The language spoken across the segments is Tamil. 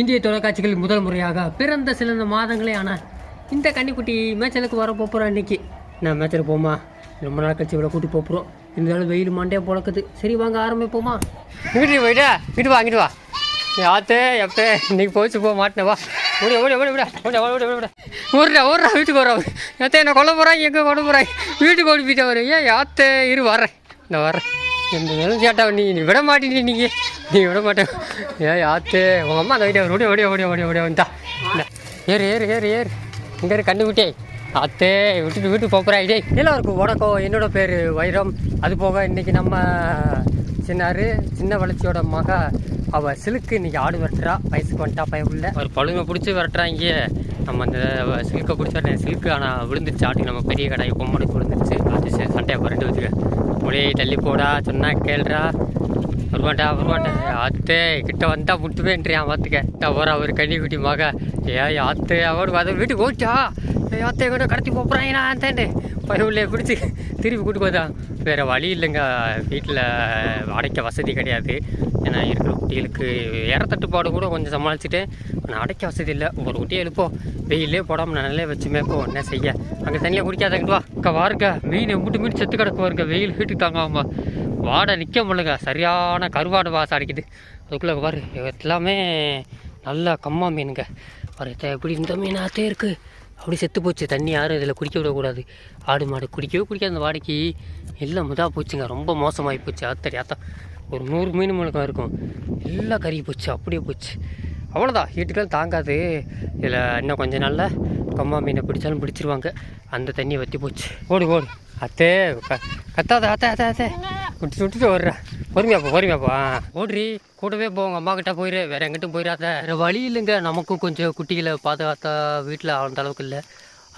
இந்திய தொலைக்காட்சிகளில் முதல் முறையாக பிறந்த சில மாதங்களே ஆனால் இந்த கன்னிக்குட்டி மேய்ச்சலுக்கு வர போகிறோம் இன்னைக்கு. நான் மேய்ச்சலுக்கு போமா ரொம்ப நாள் கழிச்சு இவ்வளோ கூட்டி போகிறோம் இருந்தாலும் வெயில் மாண்டே பொழக்குது. சரி வாங்க ஆரம்பிப்போமா? வீட்டுக்கு போயிட்டா? வீட்டு வா இங்கிட்டு வா. யாத்தே எப்பே இன்னைக்கு போச்சு போக மாட்டேன் வா. ஓடி ஓடி ஓடி விட ஓடி ஓடி ஓடி விட. ஓடுறா ஓடுறா வீட்டுக்கு வர ஏத்தே என்ன கொல்ல போகிறாங்க எங்கே கொண்டு போகிறாங்க வீட்டுக்கு ஓடி போயிட்டே வரேன் ஏன் யாத்தே இரு வரேன் இந்த வரேன் இந்த நேரம் சேட்டா நீ நீ விட மாட்டேன் நீங்க நீ விட மாட்டேன். ஏ ஆத்து உங்கள் அம்மா அந்த வீட்டை ஓடி ஓடி ஓடி ஓடி ஓடி வந்தா. ஏறு ஏறு ஏறு ஏறு. இங்கே இரு கண்டுபிட்டே அத்தே விட்டுட்டு வீட்டுக்கு போகிறா இடே எல்லாருக்கும் வணக்கம். என்னோட பேர் வைரம். அது போக இன்றைக்கி நம்ம சின்னாரு சின்ன வளர்ச்சியோட மக. அவள் சிலுக்கு இன்றைக்கி ஆடு விரட்டுறா. வயசுக்கு வந்துட்டா பையன் உள்ள. ஒரு பழுமை பிடிச்சி விரட்டுறாங்க நம்ம அந்த சிலுக்கை பிடிச்ச சில்க்கு சிலுக்கு ஆனால் விழுந்துருச்சு. ஆட்டுக்கு நம்ம பெரிய கடை பொம்மனை விழுந்துருச்சு. அது சரி, புரண்டு வச்சுக்க. மொழியை தள்ளி போடா சொன்னா கேள்றா வருவாண்டா வருவாண்டா ஆத்தே கிட்ட வந்தா முட்டுவேன்றியான் பார்த்துக்க தவறு அவர் கன்னிக்குட்டி மக. ஏ அத்தை அவர் வீட்டுக்கு ஓட்டா ஏ அத்தை கூட கடத்தி போப்புறாங்க நான் அத்தேன்ட்டு பயவுள்ளே பிடிச்சி திருப்பி கூட்டு வந்தா வேறு வழி இல்லைங்க. வீட்டில் அடைக்க வசதி கிடையாது. ஏன்னா இருக்கிற குட்டிகளுக்கு இற தட்டுப்பாடு கூட கொஞ்சம் சமாளிச்சுட்டேன் ஆனால் அடைக்க வசதி இல்லை. ஒரு குட்டியை எழுப்போம் வெயிலே போடாமல் நல்லே வச்சு மேப்போம் என்ன செய்ய? அங்கே தண்ணியை குடிக்காதங்கட்டு வா. அக்கா வாருங்க. மீன் முட்டு மீன் செத்து கிடக்கு வருங்க வெயில் ஹீட்டுக்கு தாங்காம வாடை நிற்க முடியலங்க. சரியான கருவாடு வாசம் அடிக்குது. அதுக்குள்ளே பாரு. எல்லாமே நல்லா கம்மா மீனுங்க. பாரு எப்படி இந்த மீனாகத்தே இருக்குது அப்படி செத்து போச்சு. தண்ணி யாரும் இதில் குடிக்க விடக்கூடாது. ஆடு மாடு குடிக்கவே குடிக்காது. அந்த வாடைக்கு எல்லாம் முதா போச்சுங்க. ரொம்ப மோசமாகி போச்சு. ஆத்தடி ஆத்தம் ஒரு நூறு மீன் முழுக்கம் இருக்கும். எல்லாம் கறி போச்சு. அப்படியே போச்சு. அவ்வளோதான் வீட்டுக்கெல்லாம் தாங்காது. இதில் இன்னும் கொஞ்ச நாளில் கம்மா மீனை பிடிச்சாலும் பிடிச்சிருவாங்க. அந்த தண்ணியை வற்றி போச்சு. ஓடு ஓடு. அத்தே க கத்தாத அத்தை அத்தை அத்தை. விட்டு விட்டுட்டு வர்றேன் பொறுமையாப்பா பொறுமையாப்பா ஓடுறி. கூடவே போ உங்கள் அம்மா கிட்ட போயிரு. வேற எங்கிட்டும் போயிடாத வேறு வழி இல்லைங்க. நமக்கும் கொஞ்சம் குட்டிகளை பாதுகாத்தா வீட்டில் அந்த அளவுக்கு இல்லை.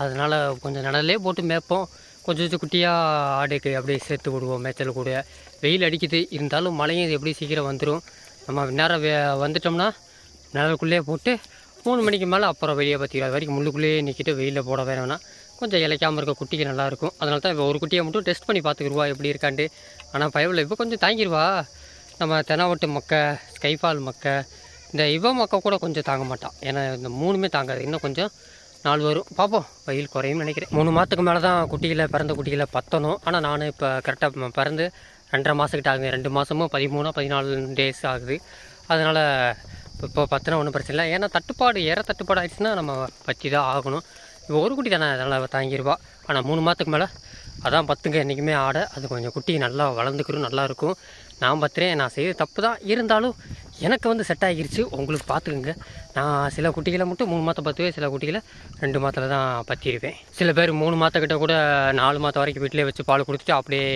அதனால் கொஞ்சம் நிழலே போட்டு மேய்ப்போம். கொஞ்சம் கொஞ்சம் குட்டியாக ஆடுக்கு அப்படியே சேர்த்து விடுவோம் மேய்ச்சல் கூட. வெயில் அடிக்குது. இருந்தாலும் மழையும் எப்படி சீக்கிரம் வந்துடும் நம்ம நேரம் வே வந்துட்டோம்னா நிழலுக்குள்ளேயே போட்டு மூணு மணிக்கு மேலே அப்புறம் வெளியே பார்த்திக்கிறோம் அது வரைக்கும் முள்ளுக்குள்ளேயே நிற்கிட்டு வெயிலில் போட வேணாம். கொஞ்சம் இழைக்காமல் இருக்க குட்டிக்கு நல்லாயிருக்கும். அதனால தான் இப்போ ஒரு குட்டியை மட்டும் டெஸ்ட் பண்ணி பார்த்துக்குருவா எப்படி இருக்காண்டு ஆனால் பயவில் இப்போ கொஞ்சம் தாங்கிடுவா நம்ம தெனாவட்டு மக்கை ஸ்கைஃபால் மக்கை இந்த இவ மக்கை கூட கொஞ்சம் தாங்க மாட்டான் ஏன்னா இந்த மூணுமே தாங்காது. இன்னும் கொஞ்சம் நாள் வரும். பார்ப்போம். வெயில் குறையும் நினைக்கிறேன். மூணு மாதத்துக்கு மேலே தான் குட்டிகளை பிறந்த குட்டிகளை பத்தணும். ஆனால் நான் இப்போ கரெக்டாக பிறந்து ரெண்டரை மாதக்கிட்ட ஆகுது. ரெண்டு மாதமும் பதிமூணா பதினாலு டேஸ் ஆகுது. அதனால் இப்போ பத்தினா ஒன்றும் பிரச்சனை இல்லை. ஏன்னா தட்டுப்பாடு ஏற தட்டுப்பாடு ஆயிடுச்சுன்னா நம்ம பற்றி தான் ஆகணும். இப்போ ஒரு குட்டி தானே அதனால் தாங்கிருவா. ஆனால் மூணு மாதத்துக்கு மேலே அதான் பத்துங்க என்றைக்குமே ஆடை. அது கொஞ்சம் குட்டி நல்லா வளர்ந்துக்கிறோம் நல்லாயிருக்கும் நான் பத்துறேன் நான் செய்ய தப்பு தான். இருந்தாலும் எனக்கு வந்து செட் ஆகிருச்சு. உங்களுக்கு பார்த்துக்குங்க. நான் சில குட்டிகளை மட்டும் மூணு மாதம் பத்துவேன் சில குட்டிகளை ரெண்டு மாதத்தில் தான் பற்றிருப்பேன் சில பேர் மூணு மாதக்கிட்ட கூட நாலு மாதம் வரைக்கும் வீட்டிலே வச்சு பால் கொடுத்துட்டு அப்படியே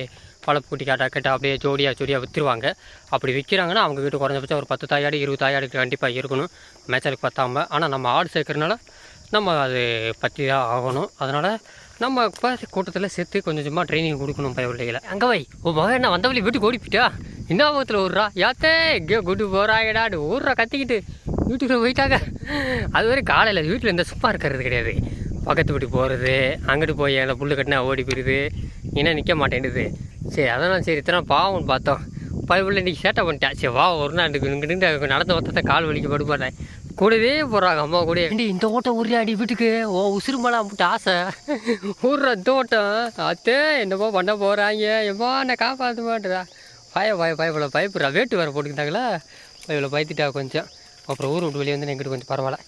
பழப்பு குட்டி காட்டா கேட்டால் அப்படியே ஜோடியாக ஜோடியாக விற்றுருவாங்க அப்படி விற்கிறாங்கன்னா அவங்க வீட்டு குறைஞ்சபட்சம் ஒரு பத்து தாயாடு இருபது தாயாடுக்கு கண்டிப்பாக இருக்கணும். மேய்ச்சலுக்கு பத்தாமல் ஆனால் நம்ம ஆடு சேர்க்குறதுனால நம்ம அது பற்றி தான் ஆகணும். அதனால் நம்ம இப்போ கூட்டத்தில் சேர்த்து கொஞ்சம் கொஞ்சமாக ட்ரைனிங் கொடுக்கணும் பயவில்லைகளை அங்கே வை ஓ மகன் என்ன வந்தவழி வீட்டுக்கு ஓடிப்பிட்டா? என்ன ஆபத்தில் ஓடுறா? யாத்தே எங்கேயோ கூட்டு போகிறாங்கடாடு ஊர்றா கத்திக்கிட்டு. வீட்டுக்குள்ளே போயிட்டாங்க. அது வரை காலையில் வீட்டில் இந்த சும்மா இருக்கிறது கிடையாது. பக்கத்து வீட்டுக்கு போகிறது அங்கிட்டு போய் அதில் புல்லு கட்டினா ஓடி போயிடுது. இன்னும் நிற்க மாட்டேங்குது சரி அதெல்லாம் சரி இத்தனை பாவம்னு பார்த்தோம். பயவில்லை இன்றைக்கி சேட்டை பண்ணிட்டேன் சரி வா ஒரு நாள் இங்கிட்டு நடந்த மொத்தத்தை கால் வலிக்கு படுபாட்டேன் கூடவே போடுறாங்க அம்மா கூட ஏண்டி இந்த ஓட்டம் உரியாடி வீட்டுக்கு? ஓ உசுறு மேலே அம்பிட்டு ஆசை. ஊர்ற இந்த ஓட்டம். அத்தே என்னமோ பண்ண போகிறாங்க எம்மா நான் காப்பாற்ற மாட்டேறா பய பய பயப்பட பயப்படுறா. வேட்டு வேறு போட்டுக்கிட்டாங்களா? இவ்வளோ பயத்திட்டா கொஞ்சம். அப்புறம் ஊர் விட்டு வெளியே வந்து எங்கிட்ட கொஞ்சம் பரவாயில்ல.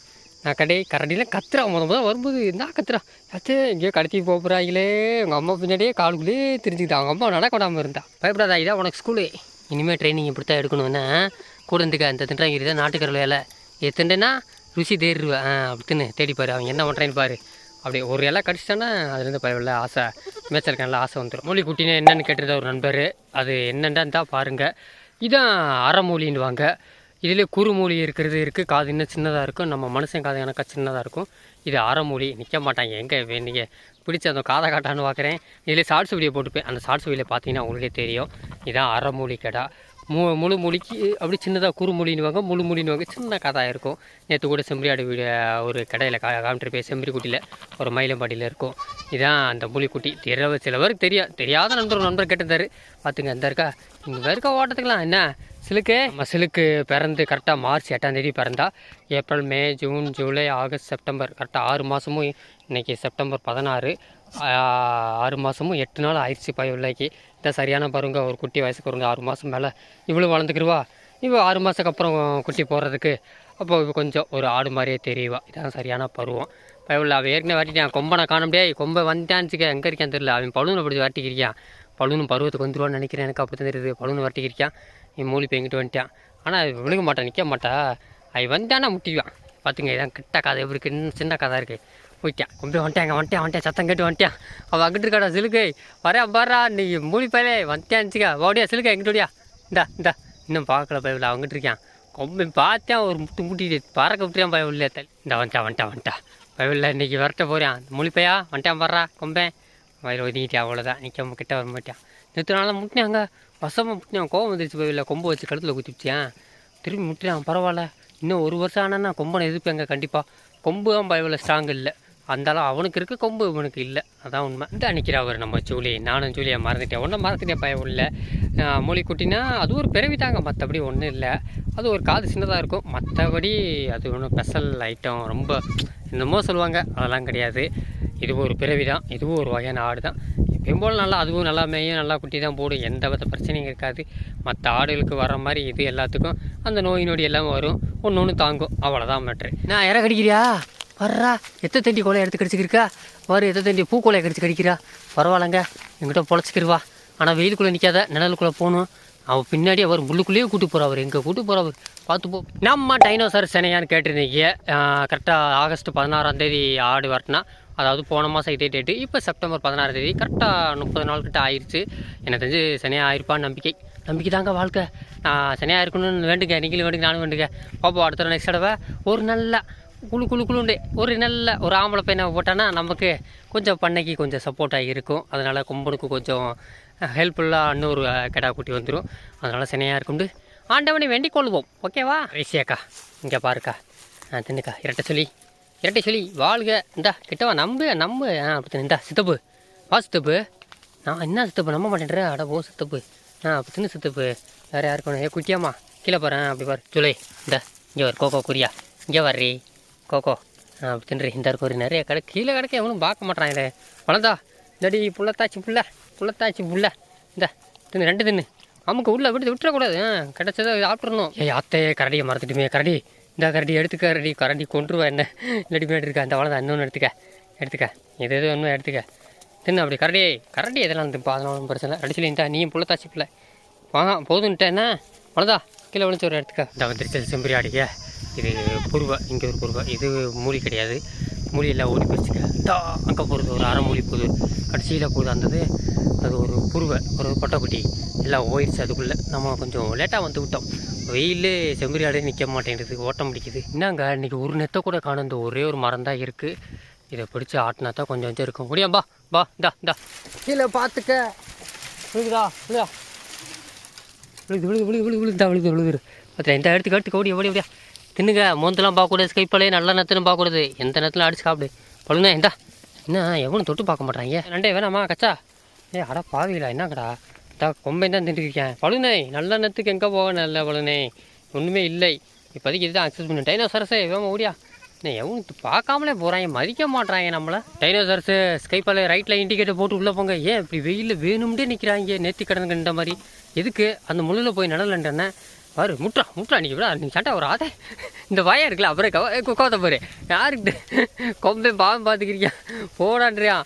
நான் கடை கரடியில் கத்துறா. முத முத வரும்போது என்ன கத்துறா. அச்சே எங்கேயோ கடத்தி போகிறாங்களே உங்கள் அம்மா பின்னாடியே காலுக்குள்ளேயே தெரிஞ்சுக்கிட்டா. அவங்க அம்மா நடக்க விடாமல் இருந்தா. பயப்படாதா இதான் உனக்கு ஸ்கூலு இனிமேல் ட்ரைனிங் இப்படி தான் எடுக்கணும்னா. கூட இருந்துக்க இந்த திண்டாங்கிரி தான் நாட்டுக்கரல் வேலை. இது ருசி தேறிடுவேன் ஆ தேடிப்பார் தின்னு அவன் என்ன பண்ணுறேன்னு பாரு. அப்படி ஒரு இலை கடிச்சிட்டானா அதுலேருந்து பரவாயில்ல ஆசை. மேய்ச்சலுக்கு நல்லா ஆசை வந்துடும் மூலி குட்டினா என்னென்னு கேட்டிருந்த ஒரு நண்பர். அது என்னன்னு தான் பாருங்கள் இதான் அறமூலின்வாங்க இதிலே குறுமூலி இருக்கிறது இருக்குது காது இன்னும் சின்னதாக இருக்கும் நம்ம மனுஷன் காது எனக்கா சின்னதாக இருக்கும். இது அறமூலி நிற்க மாட்டாங்க. எங்கே நீங்கள் பிடிச்ச அந்த காதை காட்டான்னு பார்க்குறேன் இதில் ஷார்ட்ஸ் வீடியோ போட்டுப்பேன். அந்த ஷார்ட்ஸ் வீடியோ பார்த்தீங்கன்னா உங்களுக்கே தெரியும். இதான் அறமூலி கடை. மு முழு மொழிக்கு அப்படி சின்னதாக குறுமொழின்னுவாங்க முழு மொழின்னுவாங்க சின்ன கதாக இருக்கும். நேற்று கூட செம்பரியாடு வீடு ஒரு கடையில் கா காமிட்டு போய் செம்பரிக்குட்டியில் ஒரு மயிலம்பாடியில் இருக்கும். இதுதான் அந்த மொழிக்குட்டி. தெரிய சில பேருக்கு தெரியும் தெரியாத நண்பர் நண்பர் கேட்டிருந்தாரு. பார்த்துங்க இந்த இருக்கா? இங்கே இருக்க ஓட்டத்துக்கலாம் என்ன? சிலுக்கு? நம்ம சிலுக்கு பிறந்து கரெக்டாக மார்ச் எட்டாம் தேதி பிறந்தா April May June July August September கரெக்டாக ஆறு மாதமும் இன்னைக்கு செப்டம்பர் பதினாறு ஆறு மாதமும் எட்டு நாள் ஆயிடுச்சு பாய் உள்ளாக்கி. இதான் சரியான பாருங்க ஒரு குட்டி வயசுக்கு வருங்க ஆறு மாதம் மேலே இவ்வளோ வளர்ந்துக்கிருவா? இவ ஆறு மாதத்துக்கு அப்புறம் குட்டி போடுறதுக்கு அப்போ இவ கொஞ்சம் ஒரு ஆடு மாதிரியே தெரியவா இதான் சரியான பருவம். பயவுள்ள அவன் ஏற்கனவே வாட்டிட்டான். கொம்பனை காண முடியாது கொம்பை வந்தான்னுச்சுக்க எங்கே இருக்கான்னு தெரியல. அவன் பழுனை பிடிச்சி வாட்டிக்கிறியான் பழுனும் பருவத்துக்கு வந்துருவான்னு நினைக்கிறேன். எனக்கு அப்படி தான் தெரியுது. பழுனு வாட்டிக்கிறியான் என் மூலி போய் எங்கிட்டு வந்துட்டான். ஆனால் விழுக மாட்டான் நிற்க மாட்டா. அவன் வந்தானா முட்டிவான் பார்த்துங்க இதான் கிட்ட கதை. எப்படி இன்னும் சின்ன கதை இருக்குது ஓகே கும்பி வந்துட்டேங்க வந்துட்டேன் வந்துட்டேன் சத்தம் கேட்டு வந்துட்டேன் அவள் அங்கிட்டு இருக்காடா சிலுக்கை. வரா பாரா நீ மூலி பயலே வந்துட்டான்ச்சுக்கா ஓடியா சிலுக்கை எங்கிட்ட ஓடியா இந்தா இந்தா. இன்னும் பார்க்கல பயவில் அவங்ககிட்ட இருக்கான் கொம்பி பார்த்தேன் ஒரு முட்டு முட்டிட்டு பறக்க விட்டுறான் பய உள்ள. இந்த வந்துட்டான் வந்துட்டான் வந்துட்டான் பயவில் இன்றைக்கி வரட்ட போகிறான் மூலிப்பையா வந்துட்டான் பாடுறா கொம்பேன் வயிறு ஒதுங்கிட்டேன் அவ்வளோதான் நிற்காம கிட்ட வர மாட்டேன் நேற்று நாளாக முட்டினாங்க. வசமாக முட்டினான். கோவம் வந்துருச்சு பயவில் கொம்பு வச்சு கழுத்தில் குத்திப்பிச்சான் திரும்பி முட்டினான். பரவாயில்ல. இன்னும் ஒரு வருஷம் ஆனால் கொம்பனை எதிர்ப்பேங்க கண்டிப்பாக கொம்பு தான் பயவில் ஸ்ட்ராங் இல்லை. அந்தாலும் அவனுக்கு இருக்க கொம்பு இவனுக்கு இல்லை. அதான் உண்மை. இந்த நிற்கிறா அவர் நம்ம ஜூலி நானும் ஜூலியை மறந்துட்டேன். ஒன்றும் மறந்துட்டேன் பயம் இல்லை. மொழிக்குட்டினா அது ஒரு பிறவி தாங்க. மற்றபடி ஒன்றும் இல்லை. அது ஒரு காது சின்னதாக இருக்கும். மற்றபடி அது ஒன்றும் ஸ்பெஷல் ஐட்டம் ரொம்ப என்னமோ சொல்லுவாங்க. அதெல்லாம் கிடையாது. இதுவும் ஒரு பிறவி தான். இதுவும் ஒரு வகையான ஆடு தான். எப்பயும் போல் நல்லா அதுவும் நல்லா மேயும் நல்லா குட்டி தான் போடும். எந்த வித பிரச்சனையும் இருக்காது. மற்ற ஆடுகளுக்கு வர மாதிரி இது எல்லாத்துக்கும் அந்த நோய் நொடி எல்லாம் வரும். ஒன்று ஒன்று தாங்கும். அவ்வளோதான் மேட்ரு நான் இறக்கடிக்கிறியா? வர்றா. எத்த தண்டி கொலை எடுத்து கடிச்சிக்கிருக்கா? வரும் எத்த தண்டி பூ கொலையை கடிச்சு கடிக்கிறா. பரவாயில்லங்க. எங்கிட்ட பொழைச்சிக்கிருவா. ஆனால் வெயிலுக்குள்ளே நிற்காத நிழலுக்குள்ளே போகணும். அவள் பின்னாடி அவர் முள்ளுக்குள்ளேயே கூட்டு போகிறவர் எங்கே கூட்டு போகிறவர் பார்த்து போ. நம்ம டைனோசர் சினையான்னு கேட்டிருந்தீங்க. கரெக்டாக ஆகஸ்ட் பதினாறாம் தேதி ஆடு வரட்டினா அதாவது போன மாதம் இதே டேட்டு இப்போ செப்டம்பர் பதினாறாம் தேதி. கரெக்டாக முப்பது நாள் கிட்ட ஆயிடுச்சு எனக்கு தெரிஞ்சு சனியாக ஆயிருப்பான்னு நம்பிக்கை. நம்பிக்கை தாங்க வாழ்க்கை. நான் சனியாக இருக்கணும்னு வேண்டுங்க. நீங்களும் வேண்டுங்க நானும் வேண்டுங்க. பாப்போம் அடுத்த நெக்ஸ்ட் தடவை. ஒரு நல்ல குழு குழு குழுண்டு ஒரு நல்ல ஒரு ஆம்பளை பையனை போட்டோன்னா நமக்கு கொஞ்சம் பண்ணைக்கு கொஞ்சம் சப்போர்ட்டாக இருக்கும் அதனால் கொம்பனுக்கு கொஞ்சம் ஹெல்ப்ஃபுல்லாக இன்னொரு கிடா குட்டி வந்துடும் அதனால் சினையாக இருக்குண்டு ஆண்டவனை வேண்டிக் கொள்வோம். ஓகேவா ரிஷியாக்கா இங்கே பாருக்கா. ஆ தின்னுக்கா. இரட்டை சொல்லி. இரட்டை சொல்லி. வாழ்க. இந்தா கிட்டவா நம்பு நம்பு. ஆ அப்படி இந்தா சித்தப்பு. வா சித்தப்பு. நான் என்ன சித்தப்பு? நம்ப மாட்டேன்ற. அட போ சித்தப்பு. ஆ அப்படி தின்னு சித்தப்பு. வேறு யாருக்கும் ஏ குட்டியாம்மா. கீழே பாறேன் அப்படி பாரு. ஜூலை இந்த இங்கே வர கோகோ குறியா இங்கே வர்றீ. கோகோ தின்று ஒரு நிறைய கடை கீழே கிடக்க எவனும் பார்க்க மாட்டான் இதை வளர்ந்தா இந்தடி புள்ளத்தாச்சி புள்ள புள்ளத்தாச்சி புள்ள. இந்த தின்னு ரெண்டு தின்னு. நமக்கு உள்ள விட்டு விட்டுறக்கூடாது. கிடச்சதை சாப்பிட்றணும் ஏய் அத்தையே கரடியை மறந்துட்டுமே கரடி. இந்த கரடி எடுத்துக்க கரடி. கரடி கொண்டுருவா என்ன? இல்லாட்டி மேட்டு இருக்கா? இந்த வளர்ந்தா இன்னொன்று எடுத்துக்க. எடுத்துக்க. இது எது ஒன்றும் எடுத்துக்க. தின்னு அப்படி கரடி. கரடி எதெல்லாம் திப்பா அதெல்லாம் ஒன்றும் பிரச்சனை இல்லை. அடிச்சு இந்தா நீயும் புள்ளத்தாச்சி பிள்ளை. வாங்க போதுன்ட்ட என்ன வளர்ந்தா கீழே விழுந்து ஒரு எடுத்துக்க. இந்த வந்துருச்சு செம்பரி ஆடிய இது புருவா இங்கே ஒரு புருவா. இது மூலி கிடையாது. மூலி எல்லாம் ஓடி போச்சுக்க தா அங்கே போகிறது ஒரு அரை மூலி போகுது. கடைசியில் போகுது அந்தது அது ஒரு புருவை ஒரு பொட்டைக்குட்டி. எல்லாம் ஓயிடுச்சு அதுக்குள்ளே. நம்ம கொஞ்சம் லேட்டாக வந்து விட்டோம். வெயில் செம்பரி ஆடே நிற்க மாட்டேங்குது ஓட்டம் பிடிக்குது. என்னங்க இன்னைக்கு ஒரு நெத்தை கூட காணும். இந்த ஒரே ஒரு மரம் தான் இருக்குது இதை பிடிச்சி ஆட்டினா தான் கொஞ்சம் கொஞ்சம் இருக்கும். முடியும் பா பா இந்தா இந்தா. கீழே பார்த்துக்க விழுகுதா விழுதா விழுது விழுது விழுது விழுது விழுந்தா விழுது விழுது பார்த்து இந்த இடத்துக்கு எடுத்துக்க ஓடி ஓடி ஓடியா. தின்னுங்க. மூந்தெல்லாம் பார்க்கக்கூடாது. ஸ்கைப்பாலே நல்ல நேரத்துன்னு பார்க்கக்கூடாது. எந்த நேரத்தில் அடிச்சு சாப்பிடு. பழுங்க இந்தா. என்ன எவனும் தொட்டு பார்க்க மாட்டாங்க. ரெண்டே வேணாமா கச்சா? ஏ அட பாவிலா என்னங்கடா? தா கொம்பை தான் தின்றுருக்கேன் பழுனை நல்ல நேரத்துக்கு எங்கே போக நல்ல பழுனை ஒன்றுமே இல்லை. இப்போதைக்கு இதுதான் அக்சஸ் பண்ணு. டைனோசரஸே வேமா ஓடியா. என்ன எவனுக்கு பார்க்காமலே போகிறாங்க மதிக்க மாட்டாங்க நம்மளை. டைனோசரஸு ஸ்கைப்பால் ரைட்டில் இண்டிகேட்டர் போட்டு உள்ளே போங்க. ஏன் இப்படி வெயிலில் வேணும்ட்டே நிற்கிறாங்க நேர்த்தி கடனுங்கிற மாதிரி. எதுக்கு? அந்த முள்ளில் போய் நடலன்றன பாரு முட்றா முட்டா நீ விடா நீ சண்டை ஒரு ஆதே இந்த பயம் இருக்குல்ல அப்புறம் கவ குக்காத பாரு. யாருக்கு கொம்பே பாவம் பார்த்துக்கிறீங்க போடான்றியா?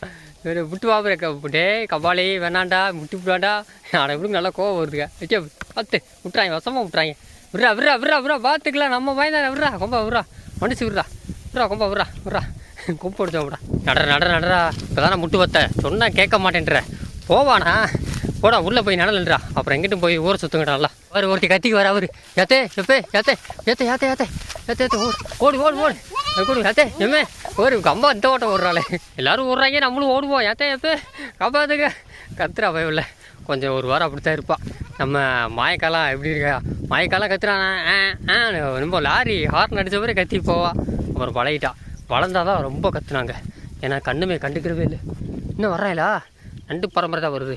வேறு விட்டு பாப்புற டே கபாலே வேணாண்டா முட்டி விடாண்டா ஆனால் எப்படி நல்லா கோவம் வருதுங்க. வச்சே பார்த்து விட்றாங்க வசமாக விட்றாங்க விட்றா விட்றா விட்றா விட்றா பார்த்துக்கலாம் நம்ம பயந்தானே விட்றா கொம்பா விட்றா. மனுஷு விட்றா. விட்றா கொம்பா விட்றா விட்றா. கொம்பு அடிச்சா விட்றா. நடற நடற நடரா இப்போ தானே முட்டு வத்த. சொன்னா கேட்க மாட்டேன்ற. போவானா? போடா உள்ளே போய் நடலன்றா அப்புறம் எங்கிட்டும் போய் ஊரை சுற்றுங்கடா நல்லா அவர் ஒருத்தி கத்திக்கு வர அவரு. ஏத்தே எப்பே ஏத்தே ஏத்தே ஏத்தே ஏத்தே ஏத்தே ஏத்தே ஓடு. ஓடு ஓடு கொடு ஏத்தே எம்மே. ஒரு கம்பா இந்த ஓட்டம் ஓடுறாளே. எல்லாரும் ஓடுறாங்க நம்மளும் ஓடுவோம். ஏத்தே எப்பே கம்பாத்துக்க கத்துறா பயவில்ல கொஞ்சம் ஒரு வாரம் அப்படி தான் இருப்பாள் நம்ம மாயக்காலாம் எப்படி இருக்கா? மாயக்காலாம் கத்துறானா? ஆ ஆ ரொம்ப லாரி ஹார்ன் அடித்த மாதிரி கத்தி போவா. அப்புறம் பழகிட்டா. வளர்ந்தாதான் ரொம்ப கத்துனாங்க. ஏன்னா கண்ணுமே கண்டுக்கிறவே இல்லை. இன்னும் வர்றாங்களா நண்டு பரம்பரை தான் வருது.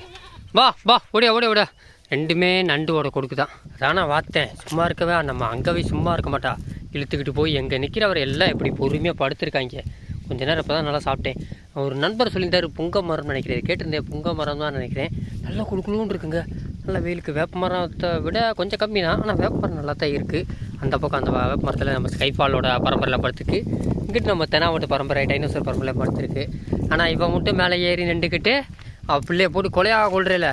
வா வா ஓடியா ஓடியா ஓடியா. ரெண்டுமே நண்டுவோட கொடுக்கு தான் அதான பார்த்தேன் சும்மா இருக்கவே நம்ம அங்கவே சும்மா இருக்க மாட்டா. இழுத்துக்கிட்டு போய் எங்கே நிற்கிறவர் எல்லாம் இப்படி பொறுமையாக படுத்திருக்காங்க. கொஞ்ச நேரம் இப்போ தான் நல்லா சாப்பிட்டேன். ஒரு நண்பர் சொல்லியிருந்தாரு புங்க மரம்னு நினைக்கிறேன். கேட்டிருந்தேன் புங்க மரம் தான் நினைக்கிறேன். நல்லா குழுக்குழுன்னு இருக்குங்க. நல்லா வெயிலுக்கு வேப்ப மரத்தை விட கொஞ்சம் கம்மி தான். ஆனால் வேப்ப மரம் நல்லா தான் இருக்குது அந்த பக்கம் அந்த வேப்ப மரத்தில் நம்ம ஸ்கைஃபாலோட பரம்பரையில் படுத்துக்கு இங்கிட்டு நம்ம தெனாவட்டு பரம்பரை டைனோசர் பரம்பரையில் படுத்துருக்கு. ஆனால் இவன் மட்டும் மேலே ஏறி நின்றுக்கிட்டு பிள்ளைய போட்டு கொலையாக கொள்றேல.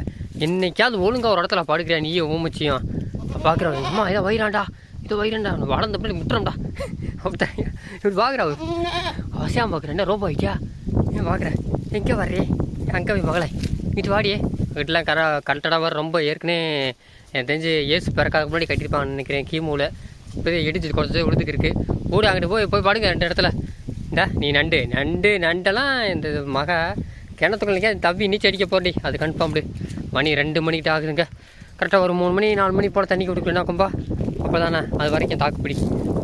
என்னைக்காவது ஒழுங்கா ஒரு இடத்துல படுக்கிறேன் நீயும் ஊமச்சியும் பார்க்குறவன் அம்மா இதை வயிறாண்டா இது வயிறாண்டா வளர்ந்த பிள்ளை முட்டுறோம்டா அப்படித்தான் இப்படி பார்க்குறா அவசியம் பார்க்குறேன் என்ன ரோபோ ஐக்கியா ஏன் பார்க்குறேன் எங்கே வர்றே? அங்கே போய் மகளே வீட்டு வாடியே வீட்டெலாம் கர கட்டடமாக ரொம்ப ஏற்கனவே எனக்கு தெரிஞ்சு ஏசு பிறக்காத முன்னாடி கட்டியிருப்பான்னு நினைக்கிறேன் கீமூவில் இப்போதே இடிச்சு கொடுத்து விழுதுக்கு இருக்கு ஓடி அங்கிட்டு போய் போய் பாடுங்க ரெண்டு இடத்துல. இந்த நீ நண்டு நண்டு நண்டெல்லாம் இந்த மக கிணத்துக்குள்ளே தவி நீச்சல் அடிக்க போறடி அது கன்ஃபார்ம்டு மணி ரெண்டு மணிக்கிட்ட ஆகுதுங்க. கரெக்டாக ஒரு மூணு மணி நாலு மணி போல் தண்ணி குடிக்கலாம் கொம்பா? அப்போ தானே அது வரைக்கும் தாக்குப்பிடி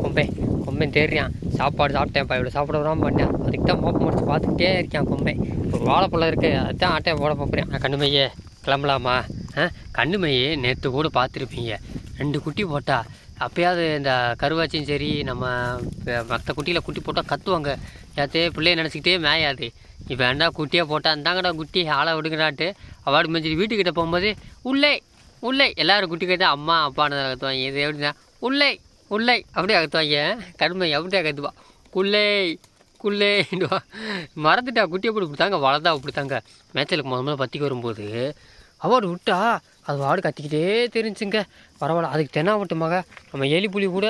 கொம்பே கொம்பேன் தேடுறான். சாப்பாடு சாப்பிட்டேன்ப்பா இவ்வளோ சாப்பிட விடாம பண்ணிட்டேன். அதுக்கு தான் மோப்பம் முடிச்சு பார்த்துக்கிட்டே இருக்கேன் கொம்பே. ஒரு வாழைப்பழம் இருக்குது அதுதான் ஆட்டையை போட போகிறேன் நான் கண்ணுமையே கிளம்பலாமா? ஆ? கண்ணுமையே நேற்று கூட பார்த்துருப்பீங்க. ரெண்டு குட்டி போட்டால் அப்போயாவது இந்த கருவாச்சியும் சரி நம்ம மற்ற குட்டியில் குட்டி போட்டால் கத்துவாங்க. யாத்தே பிள்ளைய நினச்சிக்கிட்டே மேயாது. இப்போ என்ன குட்டியாக போட்டால் இருந்தாங்கடா குட்டி ஆளை விடுங்கடாட்டு அவார்டு மேய்ச்சி வீட்டுக்கிட்ட போகும்போது உள்ளே உள்ளே. எல்லாரும் குட்டி கேட்டு அம்மா அப்பான்னு கற்றுவாங்க இது எப்படின்னா உள்ளே உள்ளே. அப்படியே கத்துவாங்க கடுமை அப்படியே கத்துவா குள்ளே குள்ளேன்னுவா மறந்துட்டா குட்டியை போட்டு கொடுத்தாங்க வளர்ந்தா கொடுத்தாங்க மேய்ச்சலுக்கு முத முதல்ல பற்றிக்கு வரும்போது அவார்டு விட்டா அது வாடு கத்திக்கிட்டே தெரிஞ்சுங்க. பரவாயில்ல அதுக்கு தென்னா மட்டுமாக நம்ம எலி புலி கூட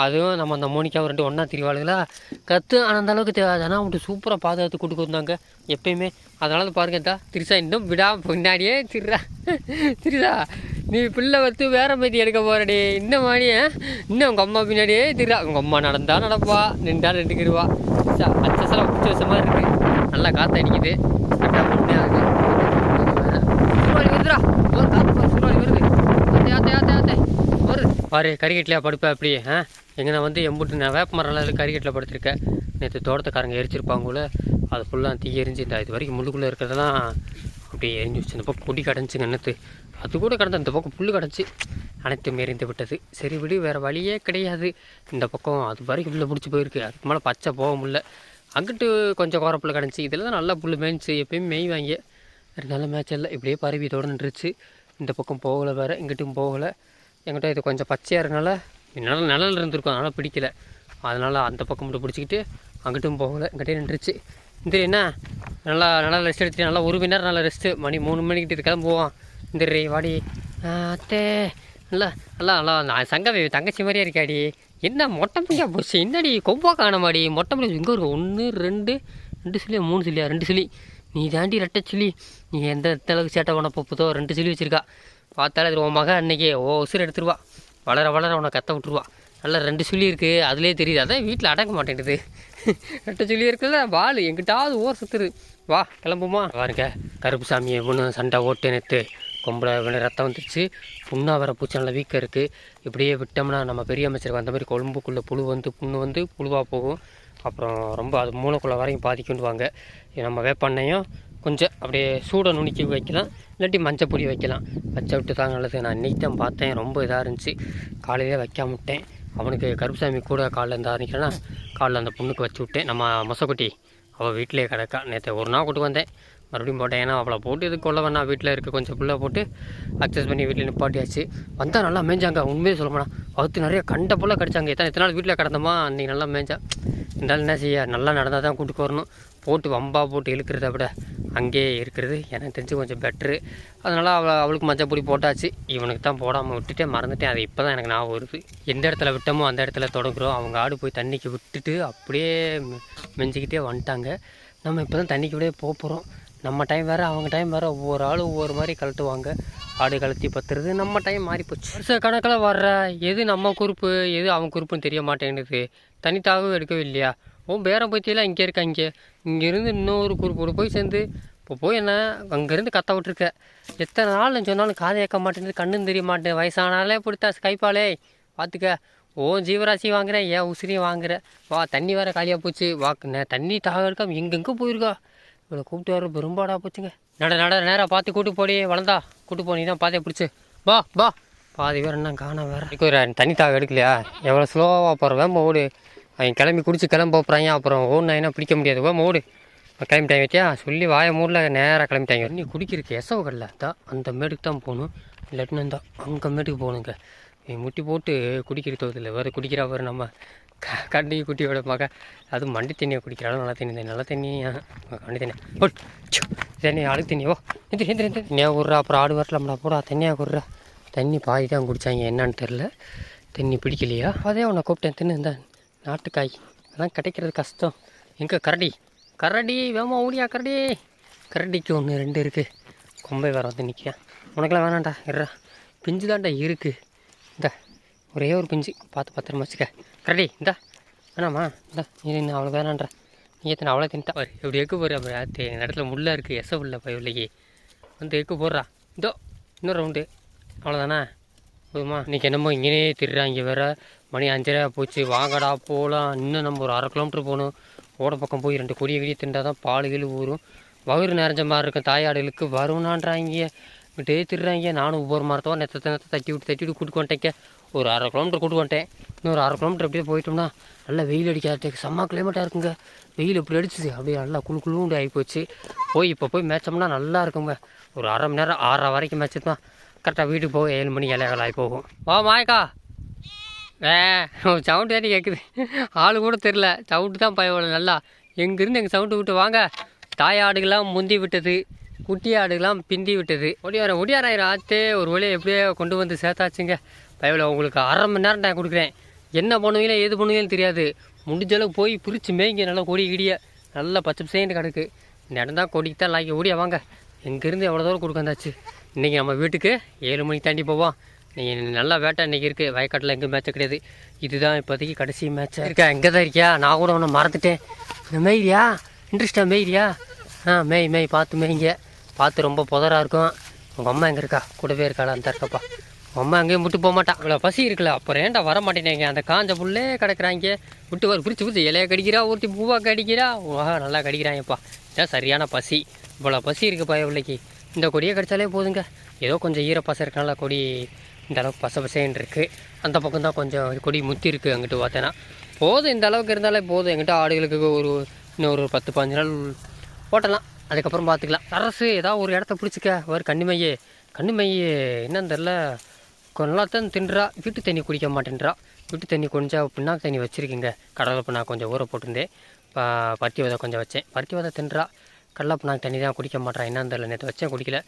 அதுவும் நம்ம அந்த மோனிக்காவும் ரெண்டு ஒன்றா திரிவாளுங்களா கற்று ஆனால் அந்த அளவுக்கு தெ- ஆனால் விட்டு சூப்பராக பாதுகாத்து கூட்டு வந்தாங்க. எப்பயுமே. அதனால பாருங்க தா திரிசா இன்னும் விடா பின்னாடியே திரிடா திரிசா நீ பிள்ளை வந்து வேற மாதிரி எடுக்க போகிறடி இன்னும் மாதிரி இன்னும் உங்கள் அம்மா பின்னாடியே திரிடா உங்கள் அம்மா நடந்தா நடப்பா நின்றா நின்றுக்கிடுவா அச்சசலாம் உச்ச வச்ச மாதிரி இருக்குது நல்லா காற்று அடிக்குது கரெக்டாக உண்மையாக இருக்குது சுருவாளி வருதுடா ஒரு காத்து பாரு, சுருவாளி வருது ஆத்தே ஆத்தே ஆத்தே ஆத்தே வருது பாரு கறிக்கட்டிலையா படுப்பேன் அப்படியே ஆ? எங்கே நான் வந்து எம்புட்டு நான் வேப்ப மரம்லாம் கறிக்கட்டில் படுத்திருக்கேன் நேற்று தோட்டத்துக்காரங்க எரிச்சிருப்பாங்கள அது ஃபுல்லாக தீ எரிஞ்சு இந்த இது வரைக்கும் முள்ளுக்குள்ளே இருக்கிறதெல்லாம் அப்படியே எரிஞ்சு வச்சு இந்த பக்கம் கொடி கிடந்துச்சுங்க நேற்று அது கூட கடந்த இந்த பக்கம் புல் கடைஞ்சி அனைத்தும் எரிந்து விட்டது. சரி விடு வேறு வழியே கிடையாது. இந்த பக்கம் அது வரைக்கும் புல்லை பிடிச்சி போயிருக்கு. அதுக்கு மேலே பச்சை போக முடில அங்கிட்டு கொஞ்சம் கோரப்புல் கிடந்துச்சு இதில் தான் நல்லா புல் மேய்ஞ்சி எப்பயும் மேய்வாங்க இருந்தாலும் மேட்ச் இல்லை இப்படியே பரவி தொடர்ந்துருச்சு இந்த பக்கம் போகலை வேறு இங்கிட்டும் போகலை. எங்கிட்ட இது கொஞ்சம் பச்சையாக இருக்கனால நிழல் நிழல் இருந்திருக்கும். அதனால் பிடிக்கல. அதனால் அந்த பக்கம் மட்டும் பிடிச்சிக்கிட்டு அங்கிட்டும் போகலை. இங்கிட்டே நின்றுச்சு. இந்த என்ன? நல்லா நல்லா ரெஸ்ட் எடுத்துட்டு நல்லா ஒரு மணி நேரம் நல்லா ரெஸ்ட்டு மணி மூணு மணிக்கிட்ட இது கிளம்புவோம். இந்திரி ரே வாடி. அத்தே. நல்லா நல்லா நல்லா நான் சங்கவி தங்கச்சி மாதிரியே இருக்காடி என்ன மொட்டை முடியாக போச்சு? என்னடி? கொவ்வா காணமாடி. மொட்டை பிள்ளை இங்கே ஒரு ஒன்று ரெண்டு ரெண்டு சிலியா மூணு சிலியா ரெண்டு சிலி நீ தாண்டி ரெட்டை சிலி நீ எந்த அளவுக்கு சேட்டை பண்ண போதோ ரெண்டு சிலி வச்சுருக்கா. பார்த்தாலே அது உன் மகன் அன்றைக்கி ஓ உசுறு எடுத்துருவா. வளர வளர உன்னை கத்த விட்டுருவா. நல்லா ரெண்டு சுழி இருக்குது அதுலேயே தெரியுது. அதான் வீட்டில் அடங்க மாட்டேங்குது. ரெண்டு சுழி இருக்குல்ல வாள் எங்கிட்டாவது ஓர் சுற்றுது வா கிளம்புமா. பாருங்க கருப்பு சாமியை ஒன்று சண்டை ஓட்டு நேற்று கொம்பளை ரத்தம் வந்துருச்சு. புண்ணாக வர பூச்சி நல்லா வீக்கம் இருக்குது இப்படியே விட்டோம்னா நம்ம பெரிய அமைச்சருக்கு அந்த மாதிரி கொழும்புக்குள்ளே புழு வந்து புண்ணு வந்து புழுவாக போகும். அப்புறம் ரொம்ப அது மூளைக்குள்ளே வரையும் பாதிக்குண்டுவாங்க நம்ம வேப்பண்ணையும் கொஞ்சம் அப்படியே சூடை நுணுக்கி வைக்கலாம். இல்லாட்டி மஞ்சள் பொடி வைக்கலாம். வச்ச விட்டு தான் நல்லது. நான் இன்னைக்கு தான் பார்த்தேன். ரொம்ப இதாக இருந்துச்சு. காலையிலே வைக்காம விட்டேன். அவனுக்கு கருப்புசாமி கூட காலைல இருந்து ஆரம்பிக்கிறேன்னா காலைல அந்த பொண்ணுக்கு வச்சு விட்டேன். நம்ம மொசக்குட்டி அவள் வீட்டிலே கிடக்கா. நேற்று ஒரு நாள் கூட்டு வந்தேன். மறுபடியும் போட்டேன். ஏன்னா அவளை போட்டு இது கொள்ள வேணா வீட்டில் இருக்க கொஞ்சம் புள்ள போட்டு அக்சஸ் பண்ணி வீட்டில் நிப்பாட்டியாச்சு. வந்தால் நல்லா மேய்ஞ்சாங்க. உண்மையே சொல்ல அவத்து நிறைய கண்ட புள்ள கடிச்சாங்க. எத்தனை எத்தனை நாள் வீட்டில் கிடந்தோமா? அன்றைக்கி நல்லா மேய்ஞ்சா. இருந்தாலும் என்ன செய்ய? நல்லா நடந்தால் தான் கூட்டுக்கு வரணும். போட்டு வம்பா போட்டு இழுக்கிறத விட அங்கேயே இருக்கிறது. எனக்கு தெரிஞ்சு கொஞ்சம் பெட்ரு அதனால் அவள் அவளுக்கு மஞ்சள் பொடி போட்டாச்சு. இவனுக்கு தான் போடாமல் விட்டுட்டே மறந்துட்டேன். அது இப்போ தான் எனக்கு ஞாபகம் வருது. எந்த இடத்துல விட்டோமோ அந்த இடத்துல தொடங்குறோம். அவங்க ஆடு போய் தண்ணிக்கு விட்டுட்டு அப்படியே மெஞ்சிக்கிட்டே வந்துட்டாங்க. நம்ம இப்போ தான் தண்ணிக்கு விட போக போகிறோம் நம்ம டைம் வேறு அவங்க டைம் வேறு. ஒவ்வொரு ஆளும் ஒவ்வொரு மாதிரி கழட்டுவாங்க. ஆடு கழுத்தி பத்துறது நம்ம டைம் மாறி போச்சு. வருஷ கணக்கில் வர்ற எது நம்ம குறிப்பு எது அவன் குறிப்புன்னு தெரிய மாட்டேங்குது. தனித்தாகவும் எடுக்கவே இல்லையா? ஓ பேரம் பற்றியெல்லாம் இங்கே? இருக்காங்க இங்கேருந்து இன்னொரு குறிப்போடு போய் சேர்ந்து இப்போ போய் என்ன அங்கேருந்து கத்த விட்டுருக்க. எத்தனை நாள் சொன்னாலும் காதை ஏற்க மாட்டேங்குது கண்ணும் தெரிய மாட்டேன். வயசானாலே பிடித்தா கைப்பாலே பார்த்துக்க. ஓ ஜீவராசி வாங்குறேன் ஏன் உசிரியும் வாங்குறேன் வா தண்ணி வேற காலியாக போச்சு. வா தண்ணி தாக இருக்காம எங்கெங்கே போயிருக்கா. இவளை கூப்பிட்டு வர பெரும்பாடா போச்சுங்க. நட நட நேராக பார்த்து கூட்டு போடி வளர்ந்தா கூட்டு போ நீ தான் பாதையை பிடிச்சி. வா வா. பாதி வேறு என்ன காண வேறு. தண்ணி தாக எடுக்கலையா? எவ்வளோ ஸ்லோவாக போகிற வேம்ப ஓடு. அவன் கிளம்பி குடிச்சு கிளம்ப போகிறாங்க அப்புறம் ஓடுனா பிடிக்க முடியாது. ஓ மூடு. கிளம்பிட்டாங்க வச்சியா? சொல்லி வாய மூடில். நேராக கிளம்பிட்டாங்க நீ குடிக்கிறதுக்கு எசவு கடல தான் அந்த மேடுக்கு தான் போகணும். இல்லாட்டினா தான் அங்கே மேட்டுக்கு போகணுங்க. நீ முட்டி போட்டு குடிக்கிற தோதில்ல வேறு குடிக்கிறா வேறு நம்ம. க கண்டி குட்டியோட மக. அது மண்டி தண்ணியை குடிக்கிறாலும் நல்லா தண்ணி நல்ல தண்ணி ஆஹா, கண்டி தண்ணி ஓ தண்ணி அழுக்கு தண்ணியோ ஓ எந்திரி எந்திரி எந்திரி. தண்ணியாக குடுறா. அப்புறம் ஆடு வரலாம்டா போடா. தண்ணியாக குடுறா. தண்ணி பாதி தான் குடித்தாங்க என்னன்னு தெரில தண்ணி பிடிக்கலையா? அதே உன்னை கூப்பிட்டேன். தின்னு இந்த. நாட்டுக்காய். அதான் கிடைக்கிறது கஷ்டம். எங்கே கரடி? கரடி வேமா ஊடியா கரடி. கரடிக்கு ஒன்று ரெண்டு இருக்குது கொம்பை வேற வந்து நிற்கியா உனக்கெல்லாம் வேணாண்டா இருடா பிஞ்சு தான்டா இருக்குது இந்த ஒரே ஒரு பிஞ்சு. பார்த்து பத்திரமா வச்சுக்க. கரடி இந்தா. வேணாமா? இந்தா நீ என்ன அவ்வளோ வேணான்றா நீ எத்தனை அவ்வளோ தின்ட்டா? பாரு இப்படி எக்கு போகிற பாரு. என் இடத்துல முள்ளா இருக்குது எச உள்ள பயவில்லைக்கு வந்து எக்கு போடுறா. இதோ இன்னொரு ரவுண்டு அவ்வளோதானா போதுமா? இன்றைக்கி என்னமோ இங்கேயே இங்கே வர்றா மணி அஞ்சரை போச்சு. வாங்கடா போகலாம் இன்னும் நம்ம ஒரு அரை கிலோமீட்டர் போகணும். ஓட பக்கம் போய் ரெண்டு கொடியை கிடியை திண்டா தான் பால் கீழ் ஊறும். வயிறு நிறைஞ்ச மாதிரி இருக்கும். தாயாடுகளுக்கு வருணான்றாங்க. விட்டே திருறாங்க. நானும் ஒவ்வொரு மரத்தோ நெத்தத்தை நெத்த தட்டி விட்டு தட்டி விட்டு கூட்டு வந்துட்டேங்க. ஒரு அரை கிலோமீட்டர் கூட்டு வந்துட்டேன். இன்னொரு அரை கிலோமீட்டர் அப்படியே போயிட்டோம்னா நல்லா வெயில் அடிக்காததுக்கு செம்ம கிளைமேட்டாக இருக்குங்க. வெயில் இப்படி அடிச்சுது. அப்படியே நல்லா குளு குழுண்டு ஆகி போச்சு. போய் இப்போ போய் மேய்ச்சோம்னா நல்லா இருக்குங்க. ஒரு அரை மணி நேரம் ஆறரை வரைக்கும் மேய்ச்சதுமா கரெக்டாக வீட்டுக்கு போக ஏழு மணி ஏழை ஆகி போகும். வா மாயக்கா. ஏ சவுண்டு தானே கேட்குது ஆள் கூட தெரில சவுண்டு தான் பயம் நல்லா. எங்கேருந்து எங்கள் சவுண்டு விட்டு வாங்க? தாயாடுகள்லாம் முந்தி விட்டது குட்டி ஆடுகள்லாம் பிந்தி விட்டது. ஒடியார ஒடியாராயிரம் ஆத்தே ஒரு வழியை எப்படியோ கொண்டு வந்து சேர்த்தாச்சுங்க. பயவில் உங்களுக்கு அரை மணி நேரம் நான் கொடுக்குறேன். என்ன பண்ணுவீங்களோ ஏது பண்ணுவீங்கன்னு தெரியாது. முடிஞ்சளவு போய் பிரித்து மேய்ங்க நல்லா கொடி கிடிய. நல்லா பச்சை பசேன்னு கிடக்கு. நடந்தால் இடம் தான் கொடிக்கு தான் லாக்கி ஓடியா வாங்க. எங்கேருந்து எவ்வளோ தூரம் கொடுக்க வந்தாச்சு? இன்றைக்கி நம்ம வீட்டுக்கு ஏழு மணிக்கு தாண்டி போவோம். நல்லா வேட்டை இன்றைக்கி இருக்குது வயக்காட்டில் எங்கே மேட்ச்சே கிடையாது. இதுதான் இப்போதைக்கு கடைசி மேட்ச் இருக்கா? எங்கே தான் இருக்கியா? நான் கூட ஒன்று மறந்துட்டேன். இந்த மேய்றியா இன்ட்ரெஸ்டாக மேய்றியா ஆ மேய் மேய் பார்த்து மேய்ங்க பார்த்து ரொம்ப புதராக இருக்கும். உங்கள் அம்மா எங்கே இருக்கா? கூடவே இருக்காளா? அந்த இருக்கப்பா. உங்கள் அம்மா அங்கேயும் விட்டு போக மாட்டான் இவ்வளோ பசி இருக்குல்ல. அப்புறம் ஏன்டா வர மாட்டேனேங்க. அந்த காஞ்ச புல்லே கிடக்குறாங்க. விட்டு வர பிரிச்சு பிரிச்சு. இலையை கடிக்கிறா ஒருத்தி பூவா கடிக்கிறா. வா நல்லா கடிக்கிறாங்கப்பா. இதான் சரியான பசி. இவ்வளோ பசி இருக்குப்பா இவ்வளோக்கு இந்த கொடியை கடிச்சாலே போதுங்க. ஏதோ கொஞ்சம் ஈரப்பசம் இருக்கனால கொடி இந்த அளவுக்கு பச பசேன்னு இருக்குது அந்த பக்கம் தான் கொஞ்சம் கொடி முத்தி இருக்குது அங்கிட்டு பார்த்தேன்னா. போதும் இந்த அளவுக்கு இருந்தாலே போதும். எங்கிட்ட ஆடுகளுக்கு ஒரு இன்னும் ஒரு பத்து பதினஞ்சு நாள் ஓட்டலாம். அதுக்கப்புறம் பார்த்துக்கலாம். அரசு ஏதாவது ஒரு இடத்த பிடிச்சிக்க. ஒரு கண்ணிமையே கண்ணிமையே என்னன்னு தெரில கொஞ்ச நல்லா தான் தின்றா. வீட்டு தண்ணி குடிக்க மாட்டேன்றா. வீட்டு தண்ணி கொஞ்சம் பின்னாக்கு தண்ணி வச்சுருக்கீங்க. கடலை நான் கொஞ்சம் ஊற போட்டிருந்தேன். ப- பருத்தி விதை கொஞ்சம் வச்சேன். பருத்தி விதை தின்றா. கடலை நாங்கள் தண்ணி தான் குடிக்க மாட்டேறான் என்னன்னு தெரியல நேற்று வச்சேன் குடிக்கல.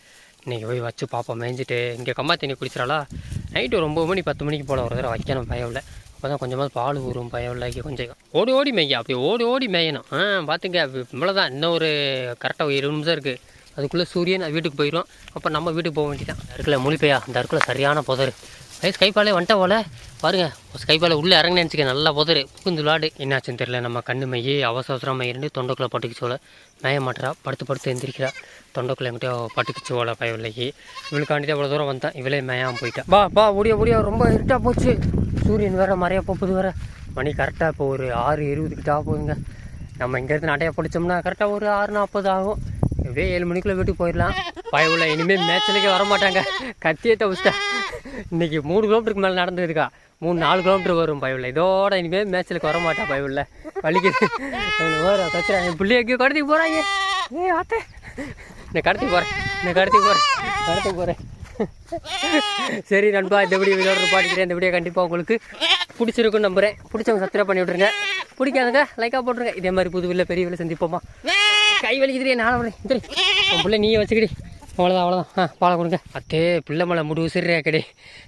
இன்றைக்கி போய் வச்சு பார்ப்போம் மேய்ஞ்சிட்டு. இங்கே கம்மா தண்ணி குடிச்சிடாளா நைட்டு ஒம்பது மணி பத்து மணிக்கு போல ஒரு தடவை வைக்கணும் பயம் அப்போ தான் கொஞ்சமாக பால் ஊறும் பயவில்லைக்கு கொஞ்சம் ஓடி ஓடி மேய்க்க அப்படி ஓடி ஓடி மேயணும். ஆ பார்த்துங்க இவ்வளோதான் இன்னும் ஒரு கரெக்டாக ஒரு இருபது நிமிஷம் இருக்குது அதுக்குள்ளே சூரியன் வீட்டுக்கு போயிடும் அப்போ நம்ம வீட்டுக்கு போக வேண்டியதான் இருக்குல்ல முழிப்பையா இந்த இருக்குள்ள சரியான புதர். ஐஸ் ஸ்கைபாலே வந்துட்ட போல. பாருங்க ஸ்கைபால உள்ளே இறங்கி நினச்சிக்க நல்லா புதரு. புகுந்து விளாடு. என்னாச்சுன்னு தெரியல நம்ம கண்ணு மையே அவசர அவசரம் இருந்து தொண்டைக்குள்ளே பட்டுக்குச்சு மேய மாட்டுறா படுத்து படுத்து எந்திரிக்கிறா. தொண்டைக்குள்ளே எங்கிட்டயோ பட்டுக்குச்சு போல பயவில்லைக்கு இவளுக்காண்டி அவ்வளோ தூரம் வந்தேன். இவளே மேயாம போயிட்டேன் பா பா ஓடியா ஓடியா. ரொம்ப இருட்டாக போச்சு. சூரியன் வேற மறைய போகுது வேற. மணி கரெக்டாக இப்போ ஒரு ஆறு இருபதுக்கிட்ட போகுதுங்க. நம்ம இங்கேருந்து நடையாக பிடிச்சோம்னா கரெக்டாக ஒரு ஆறு நாற்பது ஆகும். எப்படியே ஏழு மணிக்குள்ளே வீட்டுக்கு போயிடலாம். பயவுள்ள இனிமேல் மேட்ச்லக்கே வர மாட்டாங்க கத்தியே தவிச்சிட்டா. இன்னைக்கு மூணு கிலோமீட்டருக்கு மேலே நடந்துருக்கா மூணு நாலு கிலோமீட்டர் வரும் பயவுள்ள. இதோட இனிமேல் மேட்ச்லுக்கு வர மாட்டா பயவுள்ள. வலிக்குது. வேற கத்துறா என் பிள்ளை எங்கேயோ கடத்திக்கு போகிறாங்க ஏ ஆத்தே. நான் கடத்தி போகிறேன் நான் கடத்தி போகிறேன் கடத்தி போகிறேன் சரி நண்பா இந்த வீடியோ இதோட பாடிக்கிறேன். இந்த வீடியோ கண்டிப்பாக உங்களுக்கு பிடிச்சிருக்குன்னு நம்புறேன். பிடிச்சவங்க சப்ஸ்கிரைப் பண்ணி விட்ருங்க பிடிக்காதங்க லைக்காக போட்டுருங்க. இதே மாதிரி புது வீட்டில் பெரிய வீட்டில் சந்திப்போமா? கை வலிக்குதுரே நானும் சரி உன் பிள்ளை நீயே வச்சுக்கிடி. அவ்வளோதான் அவ்வளோதான் ஆ பாலை கொடுங்க. அத்தே பிள்ளை மலை முடிவு சரியா கிடை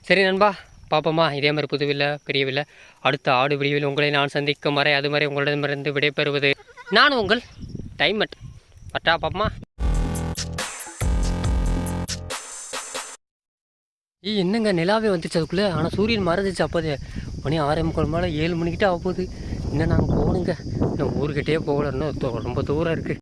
சரி நண்பா பார்ப்போமா இதே மாதிரி புதுவில்லை பெரிய அடுத்த ஆடு விடிவில் உங்களை நான் சந்திக்கும் வரை அது மாதிரி உங்களிடமிருந்து விடைபெறுவது நான் உங்கள் டைமட் பட்டா பாப்பமா ஏய் என்னங்க நிலாவே வந்துச்சு அதுக்குள்ளே. ஆனால் சூரியன் மறைஞ்சிச்சு அப்போதே. மணி ஆறே முக்கால் மேலே ஏழு மணிக்கிட்ட ஆக போகுது இன்னும் நாங்கள் போகணுங்க. இன்னும் ஊருக்கிட்டே போகலன்னு ரொம்ப தூரம் இருக்குது